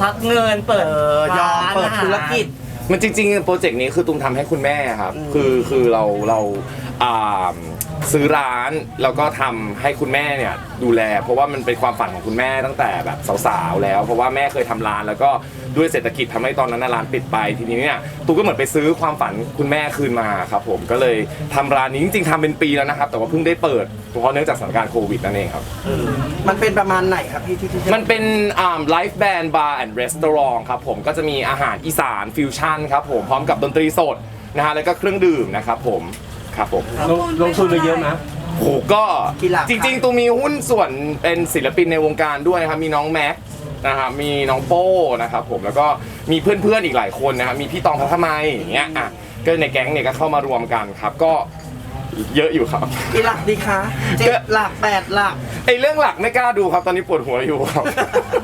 ควักเงินเปิดเออยอมเปิดธุรกิจ มันจริงๆโปรเจกต์นี้คือตุ้มทำให้คุณแม่ครับ คือคือเราเราอ่า ซื้อร้านแล้วก็ทำให้คุณแม่เนี่ยดูแล เพราะว่ามันเป็นความฝันของคุณแม่ตั้งแต่แบบสาวๆแล้ว เพราะว่าแม่เคยทำร้านแล้วก็ด้วยเศรษฐกิจทำให้ตอนนั้นนะร้านปิดไปทีนี้เนี่ยตุ้มก็เหมือนไปซื้อความฝันคุณแม่คืนมาครับผมก็เลยทำร้านนี้จริงๆทำเป็นปีแล้วนะครับ แต่ว่าเพิ่งได้เปิดเพราะเนื่องจากสถานการณ์โควิดนั่นเองครับมันเป็นประมาณไหนครับพี่ที่ที่มันเป็นไลฟ์แบนด์บาร์แอนด์รีสตอรองครับผมก็จะมีอาหารอีสานฟิวชั่นครับผมพร้อมกับดนตรีสดนะฮะแล้วก็เครื่องดื่มนะครับผม ครับผม ลงลงทุนไปเยอะนะ โหก็กี่หลักจริงๆตัวมีหุ้นส่วนเป็นศิลปินในวงการด้วยนะครับ มีน้องแม็กซ์นะครับมีน้องโป้นะครับผมแล้วก็มีเพื่อนๆอีกหลายคนนะครับมีพี่ตองพัทไมยอย่างเงี้ยอะก็ในแก๊งเนี่ยก็เข้ามารวมกันครับ ก็เยอะอยู่ครับ กี่หลักดีคะเจ็ดหลักแปดหลัก ไอเรื่องหลักไม่กล้าดูครับตอนนี้ปวดหัวอยู่ครับ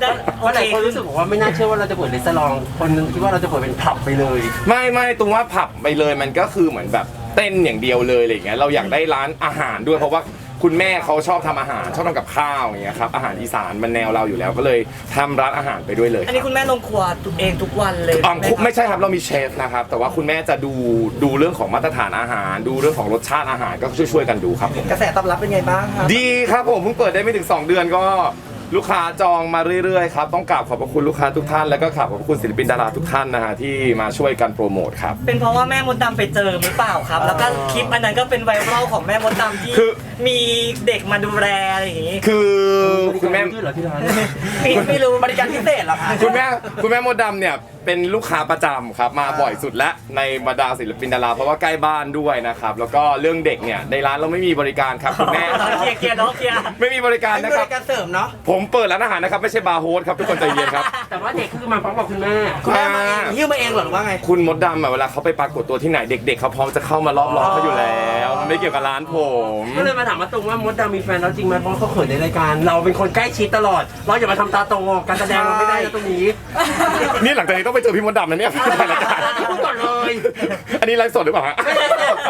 ได้โอเพราะหเคลายคนรู้สึกบอกว่าไม่น่าเชื่อว่าเราจะเปิดรีสอร์ทคนนึงคิดว่าเราจะเปิดเป็นผับไปเลย ไม่ไม่ตรงว่าผับไปเลยมันก็คือเหมือนแบบ เต้นอย่างเดียวเลยอะไรอย่างเงี้ยเราอยากได้ร้านอาหารด้วยเพราะว่าคุณแม่เขาชอบทำอาหารชอบทำกับข้าวอย่างเงี้ยครับอาหารอีสานมันแนวเราอยู่แล้วก็เลยทำร้านอาหารไปด้วยเลย อันนี้คุณแม่ลงครัวเองทุกวันเลยอ่าใช่หไม่ใช่ครับเรามีเชฟนะครับ แต่ว่าคุณแม่จะดูดูเรื่องของมาตรฐานอาหาร ดูเรื่องของรสชาติอาหารก็ช่วยๆกันดูครับผมกระแสตอบรับเป็นไงบ้างครับดีครับผมเพิ่งเปิดได้ไม่ถึง 2 เดือนก็ ลูกค้าจองมาเรื่อยๆครับต้องกราบขอบพระคุณลูกค้าทุกท่าน แล้วก็กราบขอบพระคุณศิลปินดาราทุกท่านนะฮะที่มาช่วยกันโปรโมทครับ เป็นเพราะว่าแม่มดดำไปเจอหรือเปล่าครับ แล้วก็คลิปอันนั้นก็เป็นไวรัลของแม่มดดำที่คือ มีเด็กมาดูแลอะไรอย่างงี้คือคุณแม่ชื่อเหรอที่ร้าน ไม่ไม่รู้บริการพิเศษเหรอคะ คุณแม่คุณแม่มดดำเนี่ย เป็นลูกค้าประจำครับ มาบ่อยสุดและในบรรดาศิลปินดาราเพราะว่าใกล้บ้านด้วยนะครับ แล้วก็เรื่องเด็กเนี่ยในร้านเราไม่มีบริการครับคุณแม่เคลียร์เคลียร์เนาะเคลียร์ไม่มีบริการเป็นนะบครับริการเสริมเนาะผมเปิดร้านอาหารนะครับไม่ใช่บาร์โฮสครับทุกคนใจเย็นครับ แต่ว่าเด็กคือมาพร้อมกับคุณแม่ คุณแม่มาเองหิ้วมาเองเหรอหรือว่าไง คุณมดดำอะเวลาเขาไปปรากฏตัวที่ไหนเด็ก ๆเขาพร้อมจะเข้ามารอบล้อมเขาอยู่แล้วมันไม่เกี่ยวกับร้านผมก็เลยมาถามมาตรงว่ามดดำมีแฟนแล้วจริงไหมเพราะเขาเขินในรายการ เราเป็นคนใกล้ชิดตลอด เราอย่ามาทำตาโตการแสดงเราไม่ได้นะตรงนี้ นี่หลังจากนี้ต้องไปเจอพี่มดดำนะเนี่ยถ่ายรายการพูดก่อนเลยอันนี้ไลฟ์สดหรือเปล่าฮะไม่ได้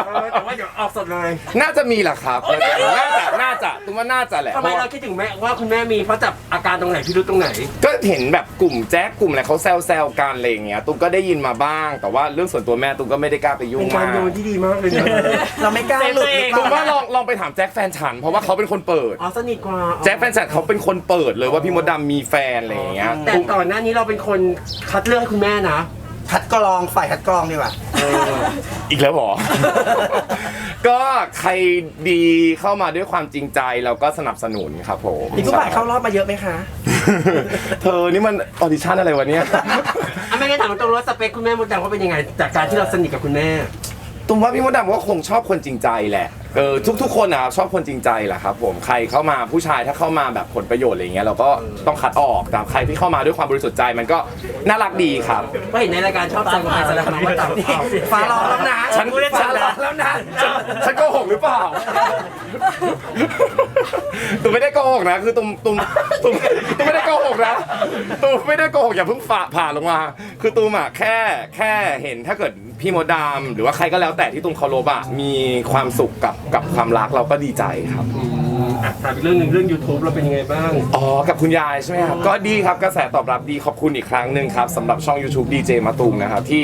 เออแต่ว่าเดี๋ยวออกสดเลยน่าจะมีแหละครับน่าจะน่าจะตุ้มว่าน่าจะแหละทำไมเราคิดถึงแม่ว่าคุณแม่มีเพราะจับอาการตรงไหนพิรุธตรงไหน ก็เห็นแบบกลุ่มแจ๊กกลุ่มอะไรเขาแซวแซวๆกันอะไรอย่างเงี้ยตุ้มก็ได้ยินมาบ้าง แต่ว่าเรื่องส่วนตัวแม่ตุ้มก็ไม่ได้กล้าไปยุ่เป็งนกามารกโยนที่ดีมากเลยนะเราไม่กล้าหลุดหรือเปตุ้มว่าล่าลอง ลองไปถามแจ็คแฟนฉัน เพราะว่าเขาเป็นคนเปิด อ๋อสนิทกว่าแจ็คแฟนฉันเขาเป็นคนเปิดเลยว่าพี่มดดำมีแฟนอะไรอย่างเงี้ยแต่ตุ้มก่อนหน้านี้เราเป็นคนคัดเลือกให้คุณแม่นะ คัดกรองฝ่ายคัดกรองดีกว่า อีกแล้วเหรอ ก็ใครดีเข้ามาด้วยความจริงใจเราก็สนับสนุนครับผมมีผู้บ่ายเข้ารอบมาเยอะไหมคะเธอนี่มันออดิชั่นอะไรวะเนี่ย อะไม่งั้นถามตรงๆว่าสเปคคุณแม่มดดำเขาเป็นยังไง จากการที่เราสนิทกับคุณแม่ ตุ้มว่าพี่มดดำก็คงชอบคนจริงใจแหละเออทุก ๆ คนอะชอบคนจริงใจแหละครับผมใครเข้ามาผู้ชายถ้าเข้ามาแบบผลประโยชน์อะไรเงี้ยเราก็ต้องคัดออกแต่ใครที่เข้ามาด้วยความบริสุทธิ์ใจมันก็น่ารักดีครับ ก็เห็นในรายการชอบแซงกับไปแสดงน้องมดดำเอาฟ้าร้องแล้วนะฉันพูดได้ฉัชันดแล้วแล้วนะฉันโกหกหรือเปล่าตุ้มไม่ได้โกหกนะคือตุ้มตุ้มตุ้มตุ้มไม่ได้โกหกนะตุ้มไม่ได้โกหกอย่าเพิ่งฝ่าผ่าลงมาคือตุ้มอะแค่แค่เห็นถ้าเกิดพี่มดดำหรือว่าใครก็แล้วแต่ที่ตุ้มเคารพอะมีความสุขกับกับความรักเราก็ดีใจครับ อืมอะถามอีกเรื่องหนึ่งเรื่อง YouTube เราเป็นยังไงบ้าง อ๋อ กับคุณยายใช่ไหมครับ ก็ดีครับกระแสตอบรับดีขอบคุณอีกครั้งหนึ่งครับสำหรับช่อง YouTube DJ มาตุมนะครับ ที่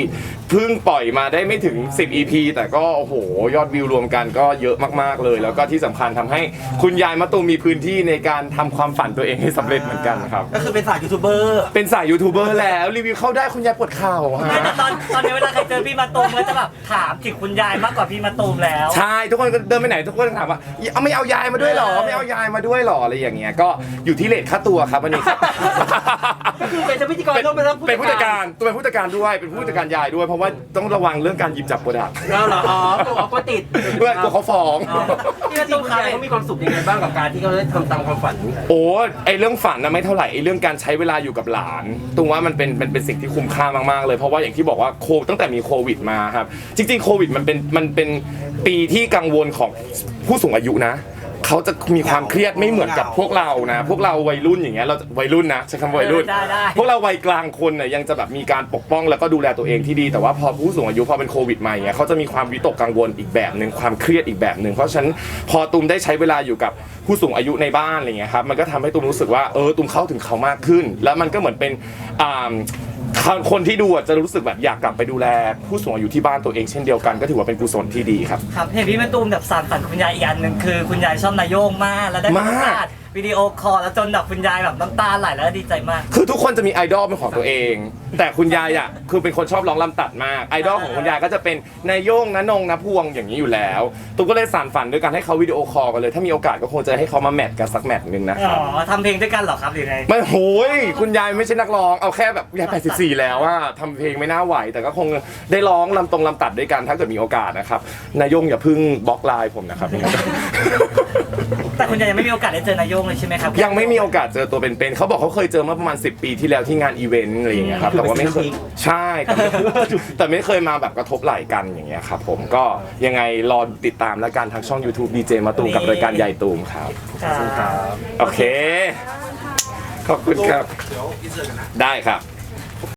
เพิ่งปล่อยมาได้ไม่ถึง 10 EP แต่ก็ โอ้โห ยอดวิวรวมกันก็เยอะมาก ๆ เลย แล้วก็ที่สำคัญทำให้คุณยายมาตุมมีพื้นที่ในการทำความฝันตัวเองให้สำเร็จเหมือนกันครับ ก็คือเป็นสายยูทูบเบอร์เป็นสายยูทูบเบอร์แล้วรีวิวเข้าได้คุณยายปวดเข่าไม่ฮะแต่ตอนตอนนี้เวลาใครเจอพี่มาตูมก็จะแบบถามถึงคุณยายมากกว่าพี่มาตูมแล้ว ใช่ ทุกคนก็เดินไปไหนทุกคนถามว่าเอาไม่เอายายมาด้วยเหรอไม่เอายายมาด้วยเหรออะไรอย่างเงี้ยก็อยู่ที่เลทค่าตัวครับวันนี้ครับ ก็คือเป็นเจ้าพิธีกรเป็นต้องเป็นเป็นผู้จัดการตัวเป็นผู้จัดการด้วยเป็นผู้จัดการยายด้วย เพราะว่าต้องระวังเรื่องการหยิบจับโปรดักต์แล้วเหรออ๋อกลัวก็ติดเพื่อกลัวเขาฟ้อง ที่จริงคุณยายเขามีความสุขยังไงบ้างกับการที่เขาได้ทำตามความฝันโอ้ไอเรื่องฝันนะไม่เท่าไหร่ไอเรื่องการใช้เวลาอยู่กับหลานตรงว่ามันเป็นเป็นเป็นสิ่งที่คุ้มค่ามากๆเลยเพราะว่าอย่างที่บอกว่าโคตั้งแต่มีโควิดมาครับจริงๆโควิดมันเป็นมันเป็นปีที่กังวลของผู้สูงอายุนะ เขาจะมีความเครียดไม่เหมือนกับพวกเรานะ พวกเราวัยรุ่นอย่างเงี้ยเราวัยรุ่นนะใช้คำว่าวัยรุ่น ได้ได้ พวกเราวัยกลางคนเนี่ยยังจะแบบมีการปกป้องแล้วก็ดูแลตัวเองที่ดีแต่ว่าพอผู้สูงอายุพอเป็นโควิดมาอย่างเงี้ยเขาจะมีความวิตกกังวลอีกแบบหนึ่งความเครียดอีกแบบหนึ่งเพราะฉะนั้นพอตูมได้ใช้เวลาอยู่กับผู้สูงอายุในบ้านอะไรเงี้ยครับมันก็ทำให้ตูมรู้สึกว่าเออตูมเข้าถึงเขามากขึ้น แล้วมันก็เหมือนเป็นอ่าคนที่ดูอะจะรู้สึกแบบอยากกลับไปดูแล ผู้สูงอายุที่บ้านตัวเองเช่นเดียวกันก็ถือว่าเป็นกุศลที่ดีครับ ครับเห็นพี่แม่ตูมแบบสานฝันคุณยายอีกอันหนึ่งคือคุณยายชอบนายโยงมากแล้วได้มีโอกาสวิดีโอคอลแล้วจนแบบคุณยายแบบน้ำตาไหลแล้วดีใจมาก คือทุกคนจะมีไอดอลเป็นของตัวเอง แต่คุณยายอะคือเป็นคนชอบร้องลำตัดมากไอดอลของคุณยายก็จะเป็นนายโย่งนะนงนะพวงอย่างนี้อยู่แล้วตุ๊กก็เลยสานฝันด้วยการให้เขาวิดีโอคอลกันเลย ถ้ามีโอกาสก็คงจะให้เขามาแมทกันสักแมทหนึ่งนะคอ๋รับอทำเพลงด้วยกันเหรอครับหรือไง ไม่โหยคุณยายไม่ใช่นักร้องเอาแค่แบบยาย84 แล้วว่าทำเพลงไม่น่าไหว แต่ก็คงได้ร้องลำตรงลำตัดด้วยกันถ้าเกิดมีโอกาสนะครับนายโย่งอย่าเพึ่งบล็อกไลน์ผมนะครับแต่ คุณยายยังไม่มีโอกาสได้เจอนายโยงเลยใช่ไหมครับยังไม่มีโอกาสเจอตัวเป็นๆเขาบอกเขาเคยเจอเมื่อประมาณ 10 ปีที่แล้วที่งานอีเวนต์อะไรอย่างเงี้ยครับแต่ว่าไม่เคยใช่แต่ไม่แต่ไม่เคยมาแบบกระทบไหล่กันอย่างเงี้ยครับผมก็ยังไงรอติดตามแล้วกันทางช่อง YouTube ดีเจมาตูมกับรายการใหญ่ตูมครับครับโอเคขอบคุณครับได้ครับ